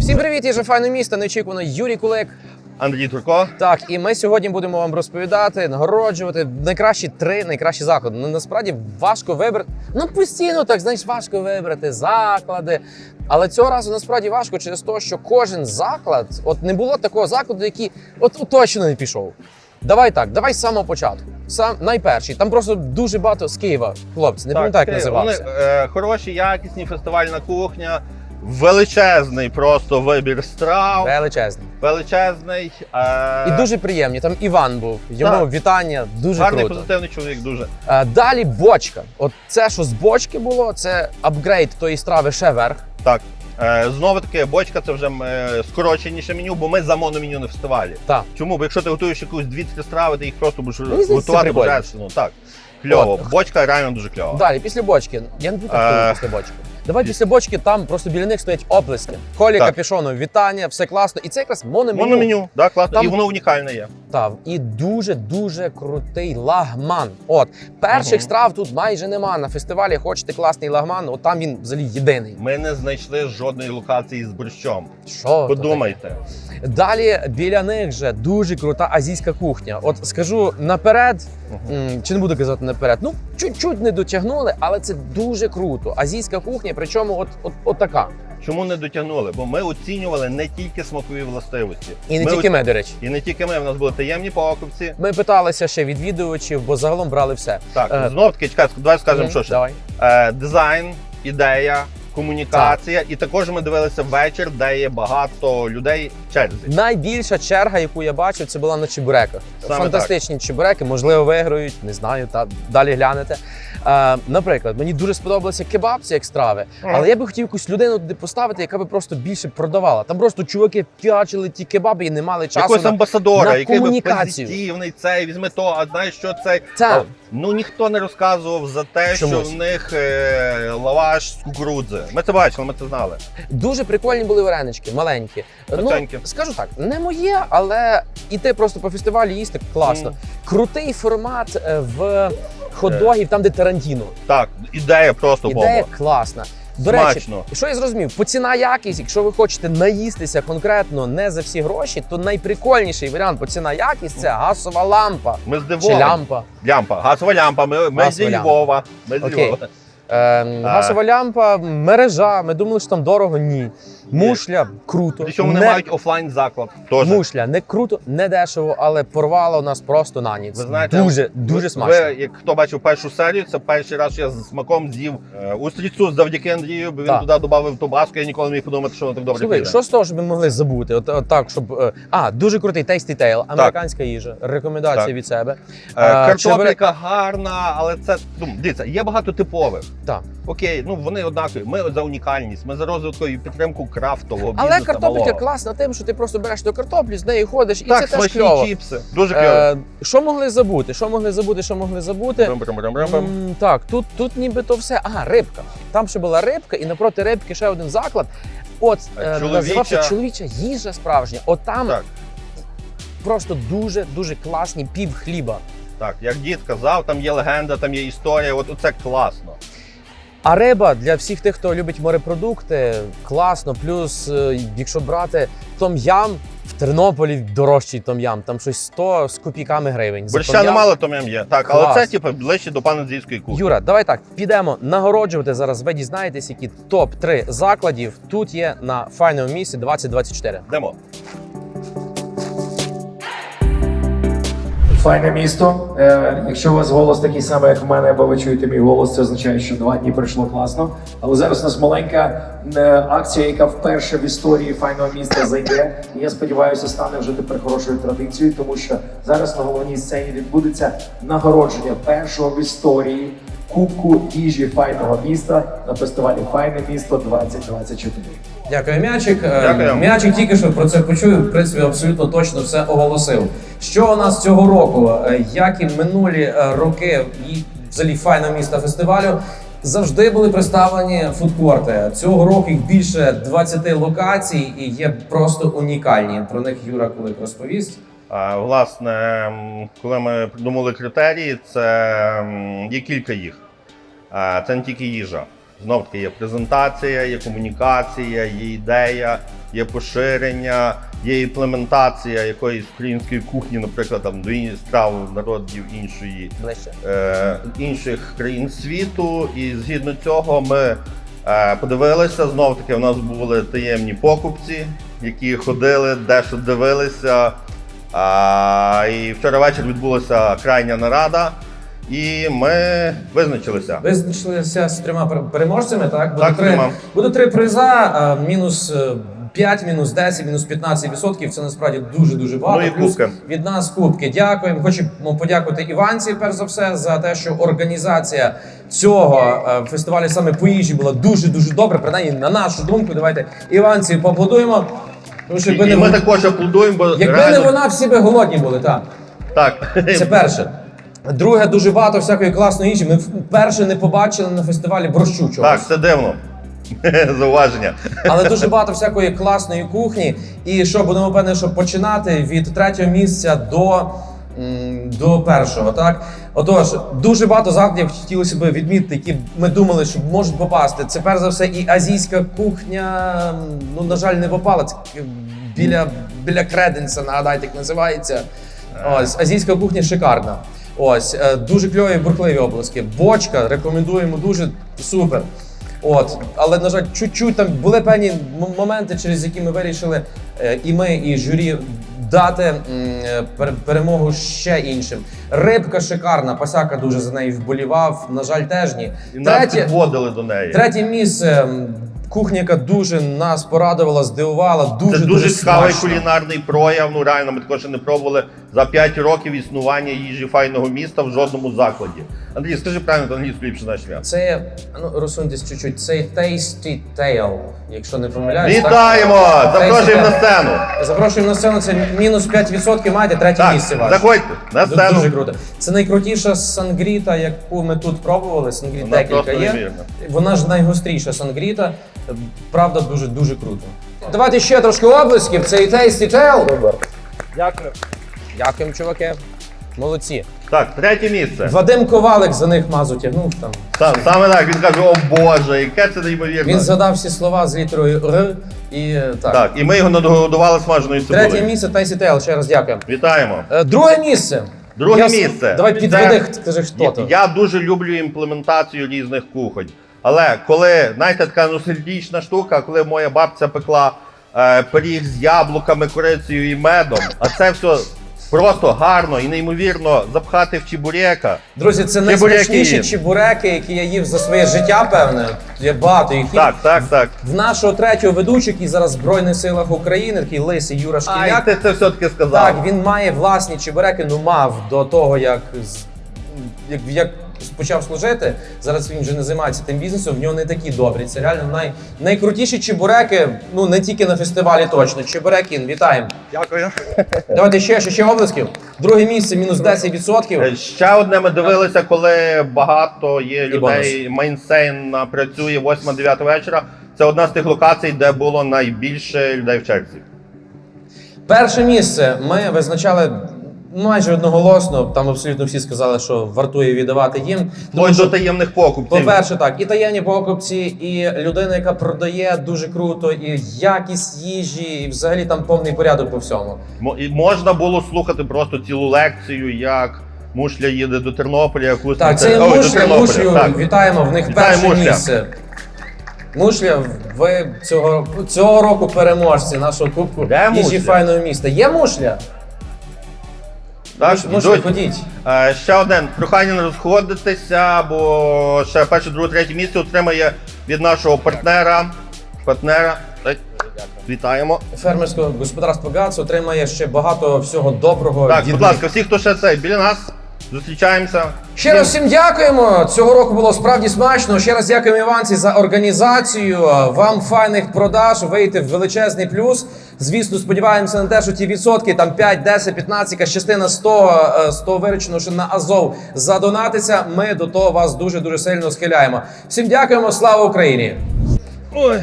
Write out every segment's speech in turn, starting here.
Всім привіт, я же файне місто. Неочікувано Юрій Кулик. Андрій Турко. Так, і ми сьогодні будемо вам розповідати, нагороджувати найкращі три найкращі заклади. Ну насправді важко вибрати. Ну постійно так знаєш, важко вибрати заклади. Але цього разу насправді важко через те, що кожен заклад, от не було такого закладу, який от, от точно не пішов. Давай так, давай з самого початку. Сам найперший. Там просто дуже багато з Києва. Хлопці, не пам'ятаю, як називався. Вони е, хороші, якісні, фестивальна кухня, величезний просто вибір страв, Величезний. величезний. Е, І дуже приємні. Там Іван був. Йому Так. вітання. Дуже гарний, круто. позитивний чоловік, дуже. Е, Далі бочка. От це, що з бочки було, це апгрейд тої страви ще вверх. Так. Е, знову таки, бочка це вже е, скороченіше меню, бо ми за мономеню на фестивалі. Так. Чому? Бо якщо ти готуєш якусь дві-три страви, ти їх просто будеш ну, готувати прикольно. божественно. Так. Кльово. От. Бочка реально дуже кльова. Далі, після бочки. Я не буду Е. після бочки. Давай після бочки там просто біля них стоять оплески. Колі Так. капюшону, вітання, все класно. І це якраз мономеню. Мономеню, да, класно. Там- І воно унікальне є. Так, і дуже дуже крутий лагман. От перших Мгм. страв тут майже нема на фестивалі. Хочете класний лагман, от там він взагалі єдиний. Ми не знайшли жодної локації з борщом. Що то Подумайте. таке? Далі біля них же дуже крута азійська кухня. От скажу наперед, м, чи не буду казати наперед. Ну чуть-чуть не дотягнули, але це дуже круто. Азійська кухня, причому от, от, от така. Чому не дотягнули? Бо ми оцінювали не тільки смакові властивості. І не ми тільки оц- ми, до речі. І не тільки ми, в нас були таємні покупці. Ми питалися ще відвідувачів, бо загалом брали все. Так, Е, знов таки, чекай, давай скажемо, Мгм, що ще. Давай. Е, дизайн, ідея, комунікація. І також ми дивилися вечір, де є багато людей в черзі. Найбільша черга, яку я бачив, це була на чебуреках. Саме Фантастичні чебуреки, можливо, виграють, не знаю, та далі глянете. Е, наприклад, мені дуже сподобалися кебабці як страви, але я би хотів якусь людину туди поставити, яка би просто більше продавала. Там просто чуваки п'ячили ті кебаби і не мали часу. Якогось амбасадора, на який би позитивний, цей, візьми то, а знаєш, що цей. Це. Ну ніхто не розказував за те, Чомусь. що в них е, лаваш з кукурудзи. Ми це бачили, ми це знали. Дуже прикольні були варенички, маленькі. Ну, скажу так, не моє, але іти просто по фестивалі їсти класно. Крутий формат е, в хот-догів, там, де Тарантіно. Так, ідея просто Ідея класна. До речі, що я зрозумів, по ціна якість, якщо ви хочете наїстися конкретно не за всі гроші, то найприкольніший варіант по ціна якість це газова лампа Ми чи здивовані. лямпа. Лямпа, газова лямпа. Ми, ми зі. Львова. Ми з Окей. Львова. Ем, газова лямпа, мережа. Ми думали, що там дорого. Ні. Мушля круто. Причому Не- мають офлайн заклад. Теж. Мушля не круто, не дешево, але порвало нас просто на ніц. Ви знаєте, дуже, дуже смачно. Ви, як хто бачив першу серію, це перший раз що я з смаком з'їв е, устрицю завдяки Андрію, бо він Так. туди додав табаску, я ніколи не міг подумати, що воно так добре Слухай, що з того, щоб ми могли забути? От, от так, щоб. е, А, дуже крутий Tasty Tail, американська їжа. Рекомендація Так. від себе. Е, А, гарна, але це ну, дивіться, є багато типових. Так. Окей, ну вони однакові. Ми за унікальність, ми за розвитку і підтримку крафтового Але бізнесу картопелька малого. класна тим, що ти просто береш ту картоплю, з нею ходиш, і Так, це теж кльово. чіпси. Дуже кльово. Е, що могли забути? Що могли забути? Що могли забути? Брам-брам-брам-брам. М, так, тут, тут нібито все. Ага, рибка. Там ще була рибка, і напроти рибки ще один заклад. От е, чоловіча- називався чоловіча їжа справжня. От там Так. просто дуже дуже класні пів хліба. Так, як дід казав, там є легенда, там є історія. От це класно. А риба для всіх тих, хто любить морепродукти, класно. Плюс, е, якщо брати том-ям, в Тернополі дорожчий том-ям, там щось 100 з копійками гривень. Том-ям. немало, то м'ям є. Так, але це типу ближче до паназійської кухні. Юра, давай так, підемо нагороджувати зараз. Ви дізнаєтесь, які топ-3 закладів тут є на файному місці 2024. Йдемо. Файне місто. Е, якщо у вас голос такий самий, як в мене, або ви чуєте мій голос, це означає, що два дні пройшло класно. Але зараз у нас маленька е, акція, яка вперше в історії файного міста зайде. І я сподіваюся, стане вже тепер хорошою традицією, тому що зараз на головній сцені відбудеться нагородження першого в історії кубку їжі файного міста на фестивалі Файне місто 2024. Дякую, м'ячик. Е, Дякую. М'ячик тільки що про це почув. В принципі, абсолютно точно все оголосив. Що у нас цього року, е, як і минулі е, роки, і взагалі файна міста фестивалю. Завжди були представлені фудкорти. Цього року їх більше 20 локацій і є просто унікальні. Про них Юра коли розповість. Власне, коли ми придумали критерії, це є кілька їх. Це не тільки їжа. Знов таки є презентація, є комунікація, є ідея, є поширення, є імплементація якоїсь української кухні, наприклад, там до страв народів іншої е, інших країн світу. І згідно цього ми е, подивилися. Знов таки, у нас були таємні покупці, які ходили, дещо дивилися. А, і вчора вечір відбулася крайня нарада, і ми визначилися. Визначилися з трьома переможцями, так? Буде Так, три, трьома. буде три приза, мінус е, 5, мінус 10, мінус 15 відсотків. Це насправді дуже-дуже багато. Ну і Плюс кубки. від нас кубки. Дякуємо. Хочемо подякувати Іванці, перш за все, за те, що організація цього е, фестивалю саме по їжі була дуже-дуже добра. Принаймні, на нашу думку, давайте Іванці поаплодуємо. Тому що І, не, ми вон- також аплодуємо, бо якби реально, не вона, всі би голодні були, так. так. Це перше. Друге, дуже багато всякої класної їжі. Ми вперше не побачили на фестивалі борщу чогось. так, це дивно. Зауваження. Але дуже багато всякої класної кухні. І що будемо певне, що починати від третього місця до, до першого. Так, отож, дуже багато закладів хотілося б відмітити, які ми думали, що можуть попасти. Це перш за все і азійська кухня. Ну на жаль, не попала. Це біля, біля Креденса, нагадайте, як називається. Ось азійська кухня шикарна. Ось е, дуже кльові бурхливі обласки. Бочка рекомендуємо дуже супер. От, але на жаль, чуть-чуть там були певні моменти, через які ми вирішили е, і ми, і журі дати е, перемогу ще іншим. Рибка шикарна, пасяка дуже за нею вболівав. На жаль, теж ні. І нас підводили до неї. третє місце. Кухня, яка дуже нас порадувала, здивувала, дуже Це дуже цікавий смачно. кулінарний прояв. Ну реально, ми також не пробували за 5 років існування їжі файного міста в жодному закладі. Андрій, скажи правильно, то англійською ліпше знаєш я. Це ну розсуньтесь чуть-чуть. Це Tasty Tail, якщо не помиляюсь. так? Вітаємо! Запрошуємо на сцену. Запрошуємо на сцену. Це мінус 5% маєте третє Так, місце ваше. заходьте на Ду- Дуже сцену. круто. Це найкрутіша сангріта, яку ми тут пробували. Сангріт декілька є. Вона ж найгостріша сангріта. Правда, дуже дуже круто. Давайте ще трошки облисків. Це і Tasty Tail. Дякую. Дякуємо, чуваки. Молодці. Так, третє місце. Вадим Ковалик за них мазу тягнув там. Та- Саме так, він каже, о Боже, яке це неймовірно. Він згадав всі слова з літерою Р і е, так. Так, і ми його нагодували смаженою Третє цибулею. місце Тайсі Тейл, ще раз дякую. Вітаємо. Е, Друге місце. Друге Я с- місце. Давай Це- підведи, скажи, хто Я, то. я дуже люблю імплементацію різних кухонь. Але коли, знаєте, така ностальгічна штука, коли моя бабця пекла е, пиріг з яблуками, корицею і медом, а це все просто гарно і неймовірно запхати в чебурека. Друзі, це Чебуреки найсмачніші є. чебуреки, які я їв за своє життя, певне. Я багато їх. Так, так, так. В нашого третього ведучого, який зараз в Збройних силах України, такий лисий Юра Ай, ти це все-таки сказав. Так, він має власні чебуреки, ну мав до того, як, з- як, як почав служити. Зараз він вже не займається тим бізнесом, в нього не такі добрі. Це реально най, найкрутіші чебуреки, ну не тільки на фестивалі точно. Чебурекін, вітаємо. Дякую. Давайте ще, ще, ще облисків. Друге місце, мінус 10%. Е, Ще одне ми дивилися, коли багато є людей. Мейнсейн працює 8-9 вечора. Це одна з тих локацій, де було найбільше людей в черзі. Перше місце ми визначали майже одноголосно. Там абсолютно всі сказали, що вартує віддавати їм. Тому Вплоть що до таємних покупців. По-перше, так, і таємні покупці, і людина, яка продає дуже круто, і якість їжі, і взагалі там повний порядок по всьому. Мо- і можна було слухати просто цілу лекцію, як мушля їде до Тернополя, як Устриця- Так, це Ой, до мушля, Тернополя, мушлю. так. Вітаємо в них Вітаємо, перше Мушля. місце. Мушля, ви цього, цього року переможці нашого кубку Де їжі Мушля? файного міста. Є мушля? Так, мушля, ходіть. Е, Ще одне прохання не розходитися, бо ще перше, друге, третє місце отримає від нашого партнера. Партнера. Вітаємо. Фермерського господарства ГАЦ отримає ще багато всього доброго. Так, від будь них. ласка, всі, хто ще цей біля нас, зустрічаємося. Ще раз всім дякуємо. Цього року було справді смачно. Ще раз дякуємо Іванці за організацію. Вам файних продаж, вийти в величезний плюс. Звісно, сподіваємося на те, що ті відсотки там 5, 10, 15, якась частина 100, е, 100 виручено, що на Азов задонатиться. Ми до того вас дуже дуже сильно схиляємо. Всім дякуємо. Слава Україні! Ой.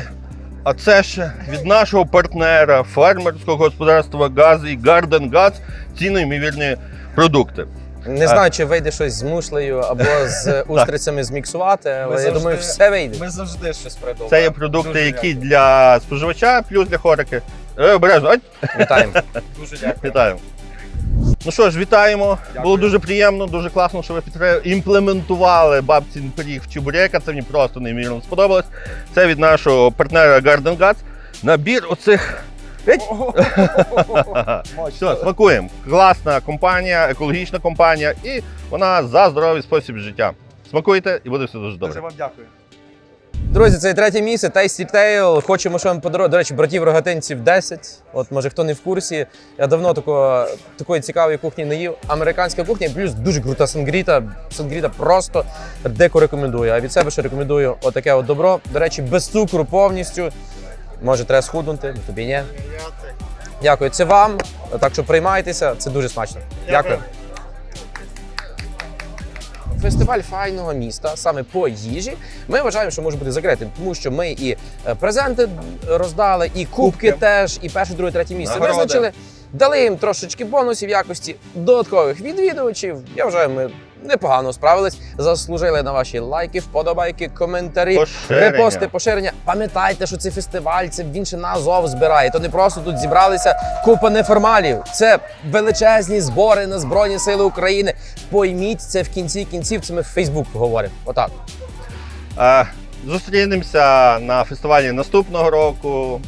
А це ще від нашого партнера фермерського господарства ГАЗ і Garden Gas ці неймовірні продукти. Не знаю, чи вийде щось з мушлею або з устрицями зміксувати, але я завжди- думаю, все вийде. Ми завжди щось придумаємо. Це є продукти, Дуже які дякую. для споживача, плюс для хорики. Е, обережно. Ать! Вітаємо. Дуже дякую. Вітаємо. Ну що ж, вітаємо. Дякую. Було дуже приємно, дуже класно, що ви підтримали, імплементували бабцін пиріг в чебурека. Це мені просто неймовірно сподобалось. Це від нашого партнера Garden Guts. Набір оцих. Все, смакуємо. Класна компанія, екологічна компанія, і вона за здоровий спосіб життя. Смакуйте і буде все дуже добре. Дуже вам дякую. Друзі, це третє місце Tasty Tail. Хочемо, що вам подарувати. До речі, братів рогатинців 10. От може хто не в курсі. Я давно такого, такої цікавої кухні не їв. Американська кухня, плюс дуже крута сангріта. Сангріта просто дико рекомендую. А від себе ще рекомендую отаке от добро. До речі, без цукру повністю. Може, треба схуднути, тобі ні. Дякую. Це вам. Так що приймайтеся, це дуже смачно. Дякую. Фестиваль файного міста саме по їжі. Ми вважаємо, що може бути закритим, тому що ми і е, презенти роздали, і кубки, теж, і перше, друге, третє місце Нагороди. визначили. Дали їм трошечки бонусів якості додаткових відвідувачів. Я вважаю, ми непогано справились. Заслужили на ваші лайки, вподобайки, коментарі, Поширення. репости, поширення. Пам'ятайте, що цей фестиваль це він ще на Азов збирає. То не просто тут зібралися купа неформалів. Це величезні збори на Збройні Сили України. Пойміть це в кінці кінців. Це ми в Фейсбук говоримо. Отак. Е, Зустрінемося на фестивалі наступного року.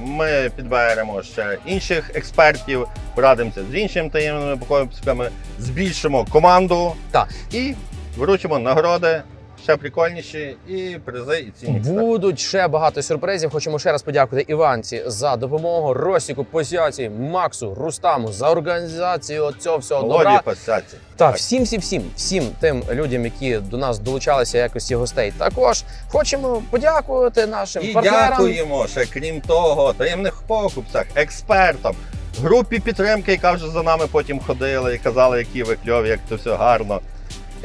Ми підберемо ще інших експертів, порадимося з іншими таємними покупками, збільшимо команду Так. і вручимо нагороди ще прикольніші і призи, і цінні. Будуть ще багато сюрпризів. Хочемо ще раз подякувати Іванці за допомогу, Росіку, Посяці, Максу, Рустаму за організацію цього всього Володі добра. Пасяці. Так, всім, всім, всім, всім тим людям, які до нас долучалися в якості гостей. Також хочемо подякувати нашим І партнерам. дякуємо ще, крім того, таємних покупцях, експертам, групі підтримки, яка вже за нами потім ходила і казали, які ви кльові, як це все гарно.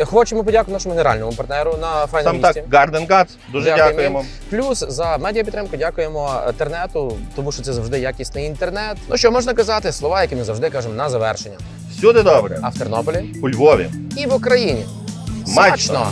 Хочемо подякувати нашому генеральному партнеру на файному Сам так, місці. Garden Guts, дуже Дякуємо. дякуємо. Плюс за медіапідтримку дякуємо тернету, тому що це завжди якісний інтернет. Ну що можна казати, слова, які ми завжди кажемо на завершення. Всюди добре. А в Тернополі У Львові. і в Україні. Смачно! Смачно!